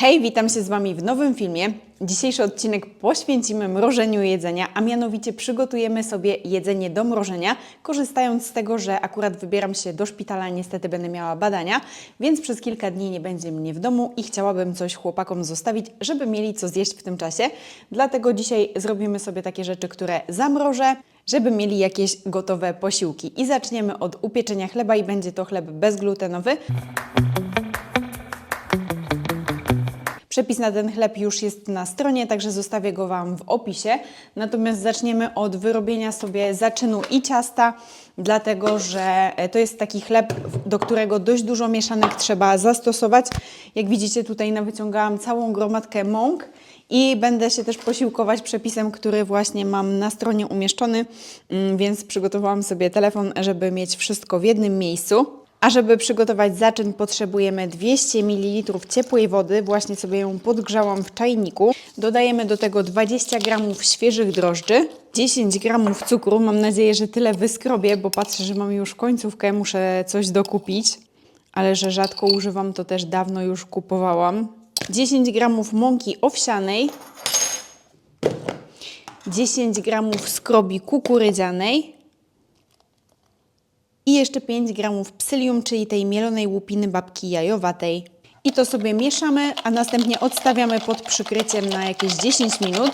Hej, witam się z Wami w nowym filmie. Dzisiejszy odcinek poświęcimy mrożeniu jedzenia, a mianowicie przygotujemy sobie jedzenie do mrożenia, korzystając z tego, że akurat wybieram się do szpitala, niestety będę miała badania, więc przez kilka dni nie będzie mnie w domu i chciałabym coś chłopakom zostawić, żeby mieli co zjeść w tym czasie. Dlatego dzisiaj zrobimy sobie takie rzeczy, które zamrożę, żeby mieli jakieś gotowe posiłki. I zaczniemy od upieczenia chleba i będzie to chleb bezglutenowy. Przepis na ten chleb już jest na stronie, także zostawię go Wam w opisie. Natomiast zaczniemy od wyrobienia sobie zaczynu i ciasta, dlatego że e, to jest taki chleb, do którego dość dużo mieszanek trzeba zastosować. Jak widzicie, tutaj nawyciągałam całą gromadkę mąk i będę się też posiłkować przepisem, który właśnie mam na stronie umieszczony, mm, więc przygotowałam sobie telefon, żeby mieć wszystko w jednym miejscu. A żeby przygotować zaczyn potrzebujemy 200 ml ciepłej wody, właśnie sobie ją podgrzałam w czajniku. Dodajemy do tego 20 g świeżych drożdży, 10 g cukru, mam nadzieję, że tyle wyskrobię, bo patrzę, że mam już końcówkę, muszę coś dokupić, ale że rzadko używam, to też dawno już kupowałam. 10 g mąki owsianej, 10 g skrobi kukurydzianej, i jeszcze 5 gramów psyllium, czyli tej mielonej łupiny babki jajowatej. I to sobie mieszamy, a następnie odstawiamy pod przykryciem na jakieś 10 minut.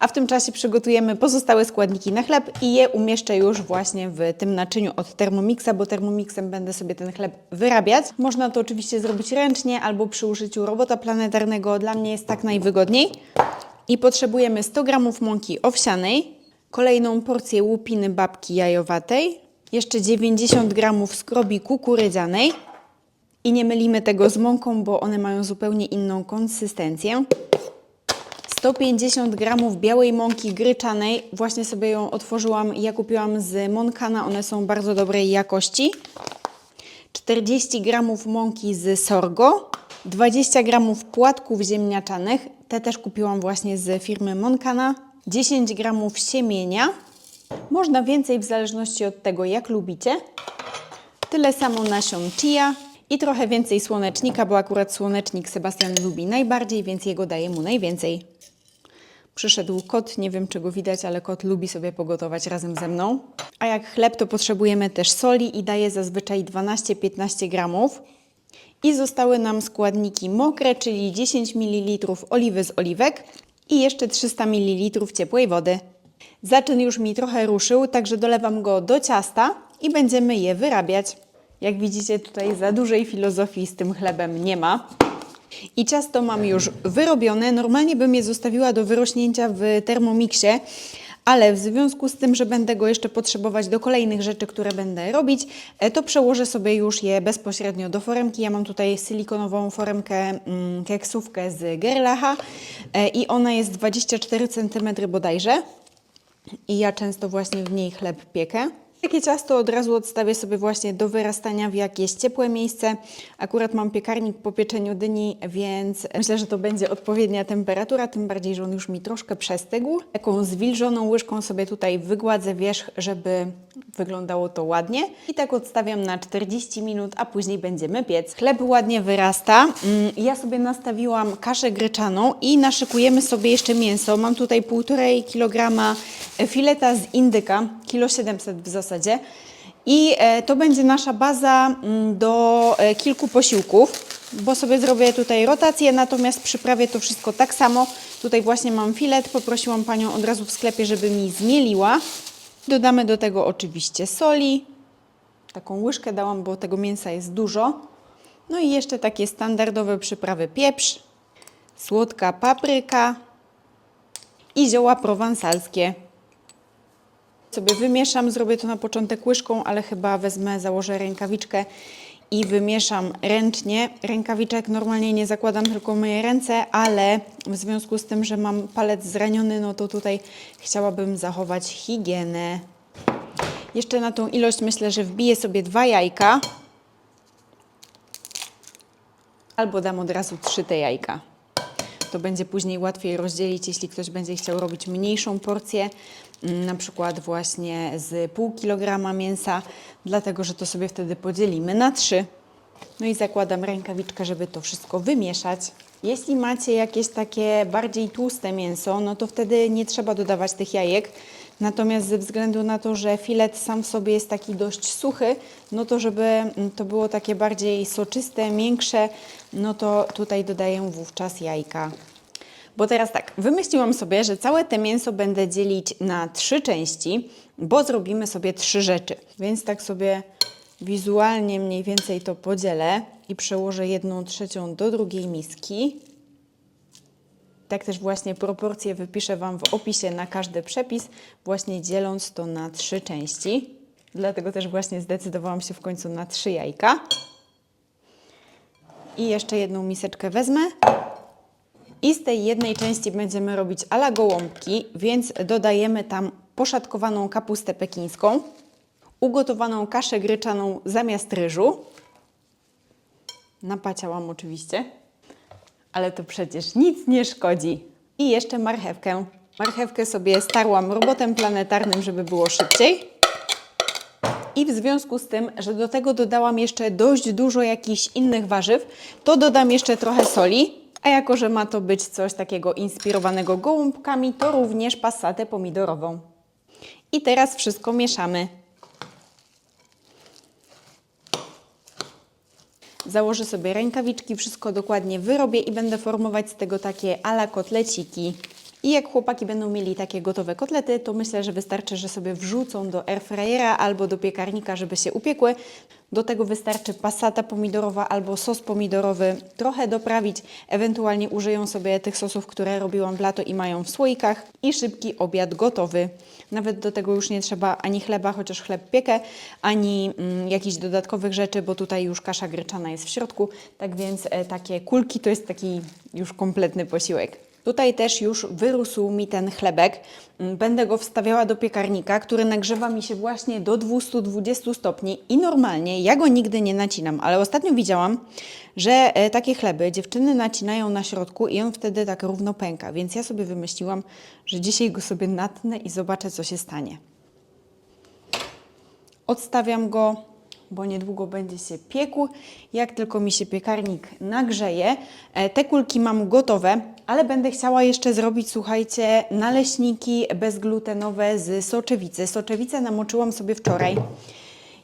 A w tym czasie przygotujemy pozostałe składniki na chleb i je umieszczę już właśnie w tym naczyniu od Thermomixa, bo Thermomixem będę sobie ten chleb wyrabiać. Można to oczywiście zrobić ręcznie albo przy użyciu robota planetarnego. Dla mnie jest tak najwygodniej. I potrzebujemy 100 g mąki owsianej, kolejną porcję łupiny babki jajowatej, jeszcze 90 g skrobi kukurydzianej i nie mylimy tego z mąką, bo one mają zupełnie inną konsystencję. 150 g białej mąki gryczanej, właśnie sobie ją otworzyłam ja kupiłam z Monkana, one są bardzo dobrej jakości. 40 g mąki z sorgo, 20 g płatków ziemniaczanych, te też kupiłam właśnie z firmy Monkana, 10 g siemienia, można więcej w zależności od tego jak lubicie, tyle samo nasion chia i trochę więcej słonecznika, bo akurat słonecznik Sebastian lubi najbardziej, więc jego daję mu najwięcej. Przyszedł kot, nie wiem czy go widać, ale kot lubi sobie pogotować razem ze mną. A jak chleb, to potrzebujemy też soli i daję zazwyczaj 12-15 gramów. I zostały nam składniki mokre, czyli 10 ml oliwy z oliwek i jeszcze 300 ml ciepłej wody. Zaczyn już mi trochę ruszył, także dolewam go do ciasta i będziemy je wyrabiać. Jak widzicie, tutaj za dużej filozofii z tym chlebem nie ma. I ciasto mam już wyrobione. Normalnie bym je zostawiła do wyrośnięcia w termomiksie, ale w związku z tym, że będę go jeszcze potrzebować do kolejnych rzeczy, które będę robić, e, to przełożę sobie już je bezpośrednio do foremki. Ja mam tutaj silikonową foremkę, mm, keksówkę z Gerlacha e, i ona jest 24 cm bodajże. I ja często właśnie w niej chleb piekę. Takie ciasto od razu odstawię sobie właśnie do wyrastania w jakieś ciepłe miejsce. Akurat mam piekarnik po pieczeniu dyni, więc myślę, że to będzie odpowiednia temperatura, tym bardziej, że on już mi troszkę przestygł. Taką zwilżoną łyżką sobie tutaj wygładzę wierzch, żeby wyglądało to ładnie. I tak odstawiam na 40 minut, a później będziemy piec. Chleb ładnie wyrasta. Mm, Ja sobie nastawiłam kaszę gryczaną i naszykujemy sobie jeszcze mięso. Mam tutaj 1,5 kg fileta z indyka, kilo 700 w zasadzie. I e, to będzie nasza baza mm, do e, kilku posiłków, bo sobie zrobię tutaj rotację, natomiast przyprawię to wszystko tak samo. Tutaj właśnie mam filet, poprosiłam Panią od razu w sklepie, żeby mi zmieliła. Dodamy do tego oczywiście soli. Taką łyżkę dałam, bo tego mięsa jest dużo. No i jeszcze takie standardowe przyprawy pieprz, słodka papryka i zioła prowansalskie. Sobie wymieszam, zrobię to na początek łyżką, ale chyba wezmę, założę rękawiczkę i wymieszam ręcznie. Rękawiczek normalnie nie zakładam, tylko myję ręce, ale w związku z tym, że mam palec zraniony, no to tutaj chciałabym zachować higienę. Jeszcze na tą ilość myślę, że wbiję sobie dwa jajka. Albo dam od razu trzy te jajka. To będzie później łatwiej rozdzielić, jeśli ktoś będzie chciał robić mniejszą porcję, mm, na przykład właśnie z pół kilograma mięsa, dlatego że to sobie wtedy podzielimy na trzy. No i zakładam rękawiczkę, żeby to wszystko wymieszać. Jeśli macie jakieś takie bardziej tłuste mięso, no to wtedy nie trzeba dodawać tych jajek. Natomiast ze względu na to, że filet sam w sobie jest taki dość suchy, no to żeby mm, to było takie bardziej soczyste, miększe, no to tutaj dodaję wówczas jajka. Bo teraz tak, wymyśliłam sobie, że całe te mięso będę dzielić na trzy części, bo zrobimy sobie trzy rzeczy. Więc tak sobie wizualnie mniej więcej to podzielę i przełożę jedną trzecią do drugiej miski. Tak też właśnie proporcje wypiszę Wam w opisie na każdy przepis, właśnie dzieląc to na trzy części. Dlatego też właśnie zdecydowałam się w końcu na trzy jajka. I jeszcze jedną miseczkę wezmę. I z tej jednej części będziemy robić ala gołąbki, więc dodajemy tam poszatkowaną kapustę pekińską, ugotowaną kaszę gryczaną zamiast ryżu. Napaciałam oczywiście, ale to przecież nic nie szkodzi. I jeszcze marchewkę. Marchewkę sobie starłam robotem planetarnym, żeby było szybciej. I w związku z tym, że do tego dodałam jeszcze dość dużo jakichś innych warzyw, to dodam jeszcze trochę soli. A jako, że ma to być coś takiego inspirowanego gołąbkami, to również pasatę pomidorową. I teraz wszystko mieszamy. Założę sobie rękawiczki, wszystko dokładnie wyrobię i będę formować z tego takie ala kotleciki. I jak chłopaki będą mieli takie gotowe kotlety, to myślę, że wystarczy, że sobie wrzucą do airfryera albo do piekarnika, żeby się upiekły. Do tego wystarczy pasata pomidorowa albo sos pomidorowy, trochę doprawić, ewentualnie użyją sobie tych sosów, które robiłam w lato i mają w słoikach i szybki obiad gotowy. Nawet do tego już nie trzeba ani chleba, chociaż chleb piekę, ani mm, jakichś dodatkowych rzeczy, bo tutaj już kasza gryczana jest w środku. Tak więc e, takie kulki to jest taki już kompletny posiłek. Tutaj też już wyrósł mi ten chlebek. Mm, Będę go wstawiała do piekarnika, który nagrzewa mi się właśnie do 220 stopni i normalnie ja go nigdy nie nacinam, ale ostatnio widziałam, że e, takie chleby dziewczyny nacinają na środku i on wtedy tak równo pęka, więc ja sobie wymyśliłam, że dzisiaj go sobie natnę i zobaczę co się stanie. Odstawiam go, bo niedługo będzie się piekł. Jak tylko mi się piekarnik nagrzeje, e, te kulki mam gotowe, ale będę chciała jeszcze zrobić, słuchajcie, naleśniki bezglutenowe z soczewicy. Soczewicę namoczyłam sobie wczoraj.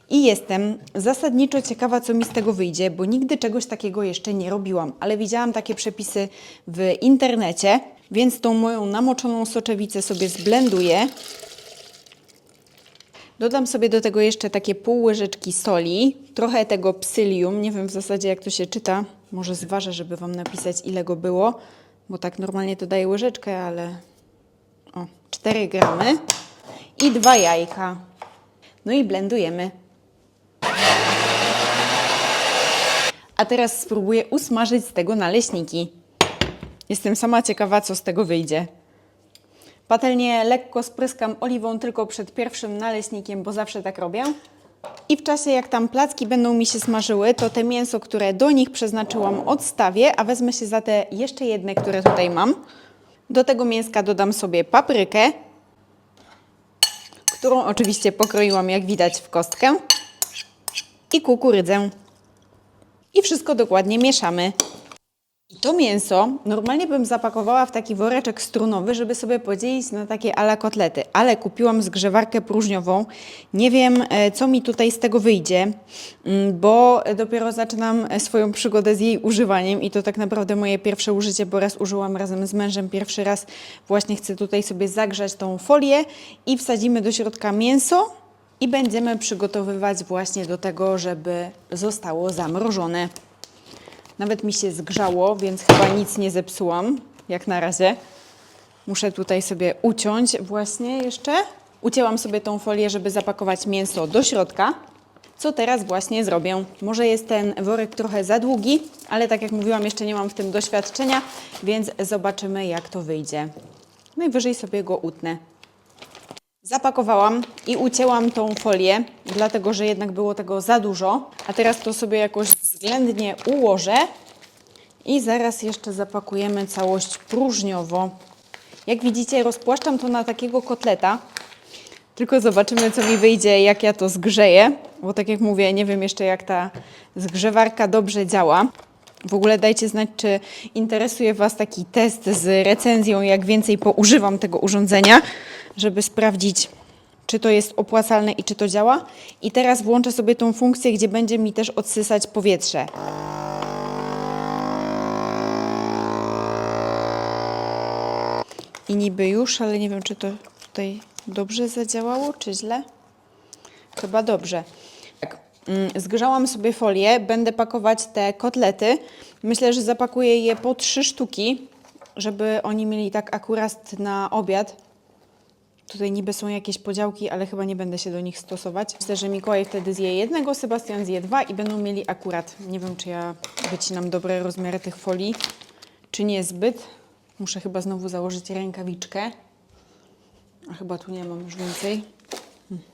I jestem zasadniczo ciekawa, co mi z tego wyjdzie, bo nigdy czegoś takiego jeszcze nie robiłam, ale widziałam takie przepisy w internecie, więc tą moją namoczoną soczewicę sobie zblenduję. Dodam sobie do tego jeszcze takie pół łyżeczki soli, trochę tego psyllium, nie wiem w zasadzie jak to się czyta, może zważę, żeby Wam napisać ile go było, bo tak normalnie to daję łyżeczkę, ale o, 4 gramy i dwa jajka. No i blendujemy. A teraz spróbuję usmażyć z tego naleśniki. Jestem sama ciekawa, co z tego wyjdzie. Patelnię lekko spryskam oliwą tylko przed pierwszym naleśnikiem, bo zawsze tak robię. I w czasie jak tam placki będą mi się smażyły, to te mięso, które do nich przeznaczyłam, odstawię, a wezmę się za te jeszcze jedne, które tutaj mam. Do tego mięska dodam sobie paprykę, którą oczywiście pokroiłam jak widać w kostkę i kukurydzę. I wszystko dokładnie mieszamy. I to mięso normalnie bym zapakowała w taki woreczek strunowy, żeby sobie podzielić na takie ala kotlety, ale kupiłam zgrzewarkę próżniową. Nie wiem, e, co mi tutaj z tego wyjdzie, mm, bo dopiero zaczynam e, swoją przygodę z jej używaniem i to tak naprawdę moje pierwsze użycie, bo raz użyłam razem z mężem, pierwszy raz właśnie chcę tutaj sobie zagrzać tą folię i wsadzimy do środka mięso i będziemy przygotowywać właśnie do tego, żeby zostało zamrożone. Nawet mi się zgrzało, więc chyba nic nie zepsułam, jak na razie. Muszę tutaj sobie uciąć właśnie jeszcze. Ucięłam sobie tą folię, żeby zapakować mięso do środka. Co teraz właśnie zrobię? Może jest ten worek trochę za długi, ale tak jak mówiłam, jeszcze nie mam w tym doświadczenia, więc zobaczymy jak to wyjdzie. Najwyżej sobie go utnę. Zapakowałam i ucięłam tą folię, dlatego że jednak było tego za dużo. A teraz to sobie jakoś względnie ułożę i zaraz jeszcze zapakujemy całość próżniowo. Jak widzicie, rozpłaszczam to na takiego kotleta. Tylko zobaczymy, co mi wyjdzie, jak ja to zgrzeję. Bo tak jak mówię, nie wiem jeszcze jak ta zgrzewarka dobrze działa. W ogóle dajcie znać, czy interesuje Was taki test z recenzją, jak więcej poużywam tego urządzenia, żeby sprawdzić, czy to jest opłacalne i czy to działa. I teraz włączę sobie tą funkcję, gdzie będzie mi też odsysać powietrze. I niby już, ale nie wiem, czy to tutaj dobrze zadziałało, czy źle. Chyba dobrze. Mm, zgrzałam sobie folię, będę pakować te kotlety. Myślę, że zapakuję je po trzy sztuki, żeby oni mieli tak akurat na obiad. Tutaj niby są jakieś podziałki, ale chyba nie będę się do nich stosować. Myślę, że Mikołaj wtedy zje jednego, Sebastian zje dwa i będą mieli akurat. Nie wiem, czy ja wycinam dobre rozmiary tych folii, czy nie zbyt. Muszę chyba znowu założyć rękawiczkę. A chyba tu nie mam już więcej. Hmm.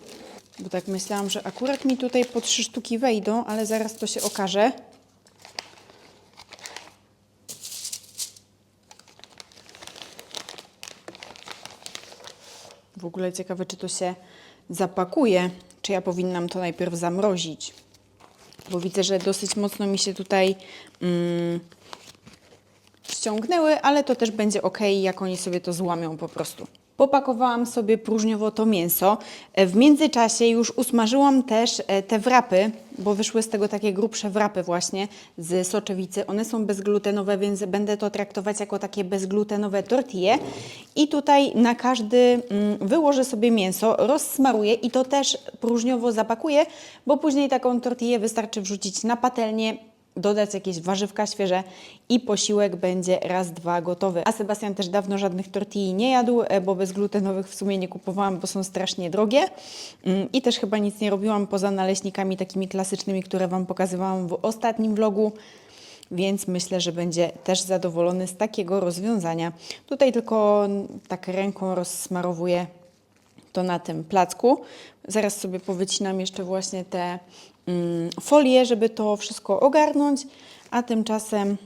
Bo tak myślałam, że akurat mi tutaj po trzy sztuki wejdą, ale zaraz to się okaże. W ogóle ciekawe, czy to się zapakuje, czy ja powinnam to najpierw zamrozić. Bo widzę, że dosyć mocno mi się tutaj mm, ściągnęły, ale to też będzie ok, jak oni sobie to złamią po prostu. Popakowałam sobie próżniowo to mięso. E, W międzyczasie już usmażyłam też e, te wrapy, bo wyszły z tego takie grubsze wrapy właśnie z soczewicy. One są bezglutenowe, więc będę to traktować jako takie bezglutenowe tortille. I tutaj na każdy mm, wyłożę sobie mięso, rozsmaruję i to też próżniowo zapakuję, bo później taką tortillę wystarczy wrzucić na patelnię, dodać jakieś warzywka świeże i posiłek będzie raz, dwa gotowy. A Sebastian też dawno żadnych tortilli nie jadł, e, bo bezglutenowych w sumie nie kupowałam, bo są strasznie drogie. Mm, I też chyba nic nie robiłam poza naleśnikami takimi klasycznymi, które Wam pokazywałam w ostatnim vlogu. Więc myślę, że będzie też zadowolony z takiego rozwiązania. Tutaj tylko tak ręką rozsmarowuję to na tym placku. Zaraz sobie powycinam jeszcze właśnie te mm, folie, żeby to wszystko ogarnąć, a tymczasem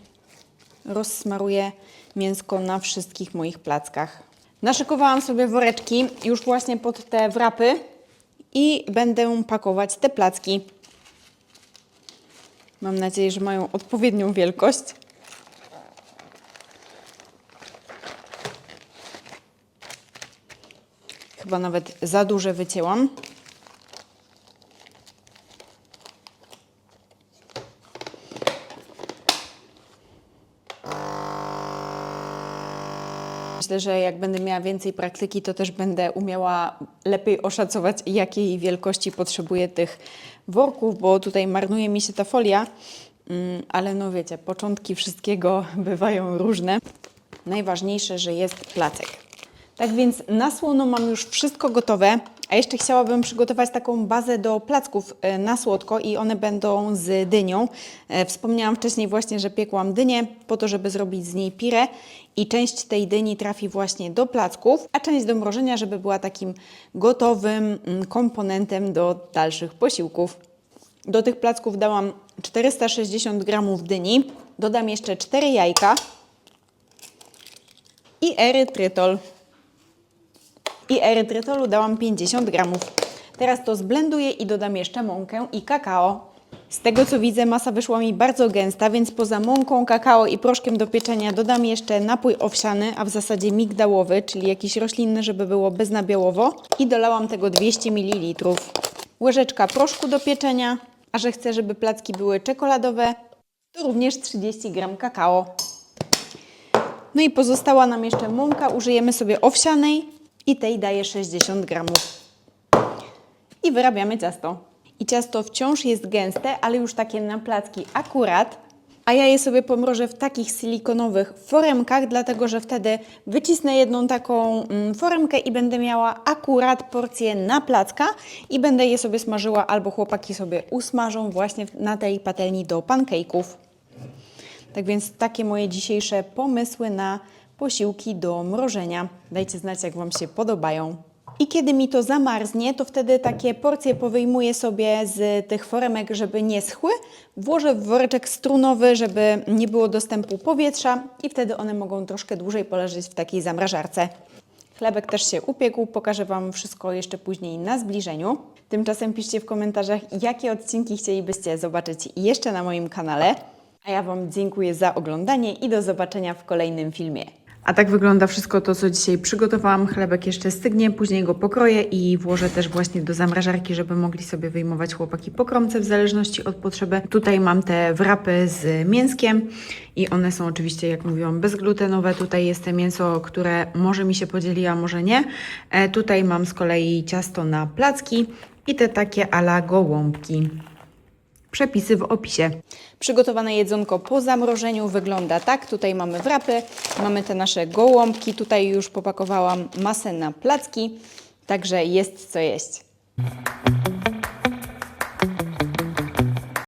rozsmaruję mięsko na wszystkich moich plackach. Naszykowałam sobie woreczki już właśnie pod te wrapy i będę pakować te placki. Mam nadzieję, że mają odpowiednią wielkość. Chyba nawet za duże wycięłam. Myślę, że jak będę miała więcej praktyki, to też będę umiała lepiej oszacować, jakiej wielkości potrzebuję tych worków, bo tutaj marnuje mi się ta folia, Mm, ale no wiecie, początki wszystkiego bywają różne. Najważniejsze, że jest placek. Tak więc na słono mam już wszystko gotowe, a jeszcze chciałabym przygotować taką bazę do placków e, na słodko i one będą z dynią. E, Wspomniałam wcześniej właśnie, że piekłam dynię po to, żeby zrobić z niej pirę i część tej dyni trafi właśnie do placków, a część do mrożenia, żeby była takim gotowym mm, komponentem do dalszych posiłków. Do tych placków dałam 460 gramów dyni, dodam jeszcze 4 jajka i erytrytol i erytrytolu dałam 50 gramów. Teraz to zblenduję i dodam jeszcze mąkę i kakao. Z tego co widzę masa wyszła mi bardzo gęsta, więc poza mąką, kakao i proszkiem do pieczenia dodam jeszcze napój owsiany, a w zasadzie migdałowy, czyli jakiś roślinny, żeby było beznabiałowo. I dolałam tego 200 ml. Łyżeczka proszku do pieczenia, a że chcę, żeby placki były czekoladowe, to również 30 gram kakao. No i pozostała nam jeszcze mąka, użyjemy sobie owsianej i tej daję 60 gramów. I wyrabiamy ciasto. I ciasto wciąż jest gęste, ale już takie na placki akurat. A ja je sobie pomrożę w takich silikonowych foremkach, dlatego że wtedy wycisnę jedną taką mm, foremkę i będę miała akurat porcję na placka i będę je sobie smażyła albo chłopaki sobie usmażą właśnie na tej patelni do pancake'ów. Tak więc takie moje dzisiejsze pomysły na posiłki do mrożenia. Dajcie znać, jak Wam się podobają. I kiedy mi to zamarznie, to wtedy takie porcje powyjmuję sobie z tych foremek, żeby nie schły. Włożę w woreczek strunowy, żeby nie było dostępu powietrza i wtedy one mogą troszkę dłużej poleżeć w takiej zamrażarce. Chlebek też się upiekł, pokażę Wam wszystko jeszcze później na zbliżeniu. Tymczasem piszcie w komentarzach, jakie odcinki chcielibyście zobaczyć jeszcze na moim kanale. A ja Wam dziękuję za oglądanie i do zobaczenia w kolejnym filmie. A tak wygląda wszystko to, co dzisiaj przygotowałam. Chlebek jeszcze stygnie, później go pokroję i włożę też właśnie do zamrażarki, żeby mogli sobie wyjmować chłopaki pokromce w zależności od potrzeby. Tutaj mam te wrapy z mięskiem i one są oczywiście, jak mówiłam, bezglutenowe. Tutaj jest te mięso, które może mi się podzieli, a może nie. E, tutaj mam z kolei ciasto na placki i te takie ala gołąbki. Przepisy w opisie. Przygotowane jedzonko po zamrożeniu wygląda tak. Tutaj mamy wrapy, mamy te nasze gołąbki. Tutaj już popakowałam masę na placki, także jest co jeść.